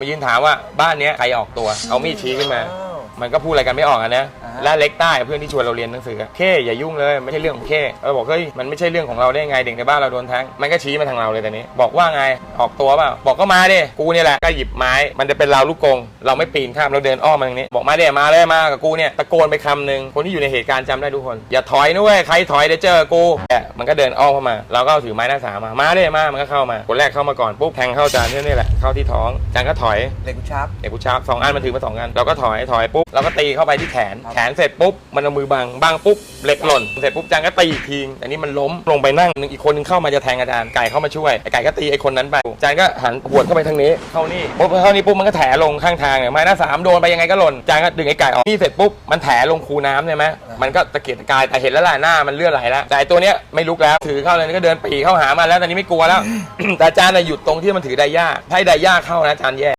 มายืนถามว่าบ้านเนี้ยใครออกตัว เอามีดชี้ขึ้นมา มันก็พูดอะไรกันไม่ออกอะนะอ่าฮะ และเล็กใต้เพื่อนที่ชวนเราเรียนหนังสือเคอย่ายุ่งเลยไม่ใช่เรื่องของเคเออบอกเฮ้ยมันไม่ใช่เรื่องของเราได้ไงเด็กในบ้านเราโดนแทงมันก็ชี้มาทางเราเลยแต่นี้ บอกว่าไงออกตัวเปล่าบอกก็มาดิกูเนี่ยแหละก็หยิบไม้ มันจะเป็นราวลูกกรงเราไม่ปีนข้ามเราเดินอ้อมมาทางนี้ บอกมาเดี๋ยมาเลยมากับกูเนี่ยตะโกนไปคำหนึ่งคนที่อยู่ในเหตุการณ์จำได้ทุกคน อย่าถอยนะเว้ยใครถอยเดี๋ยวเจอกูแอะมันก็เดินอ้อมเข้ามา เราก็เอาถือไม้หน้าสามมามาเด้มามันก็เข้ามาคนแรกเข้ามาก่อนปุ๊บแทงเข้าจานนี่แหละเข้าที่ท้องจานก็ถอย เหล็กกุชาร์ป เอกกูชาร์ปสองอันมันถือมาสองอันเราก็ถอยถอยปุ๊บเราก็ตีเข้าไปที่แขนครับแขนเสร็จปุ๊บ มันเอามือบังบังปุ๊บเหล็กหล่น เสร็จปุ๊บจังก็ตีอีกทีแต่นี่มันล้มลงไปนั่งหนึ่งอีกคนนึงเข้ามาจะแทงอาจารย์ ไก่เข้ามาช่วย ไอ้ไก่ก็ตีไอ้คนนั้นไปอาจารย์ก็หันหวดเข้าไปทางนี้ เข้านี่ปุ๊บเข้านี่ปุ๊บมันก็แถลงข้างทางเนี่ยไม้หน้าสามโดนไปยังไงก็หล่นอาจารย์ก็ดึงไอ้ไก่ออกนี่เสร็จปุ๊บมันแถลงคูน้ำใช่ไหมมันก็ตะเกียกตะกายแต่เห็นแล้วล่ะหน้ามันเลือดไหลแล้วแต่ไอ้ตัวเนี้ยไม่ลุกแล้วถือเข้าเลยก็เดินปรีเข้าหามาแล้วตอนนี้ไม่กลัวแล้วแต่อาจารย์น่ะหยุดตรงที่มันถือไดย่าถ้าไอ้ไดย่าเข้านะอาจารย์แย่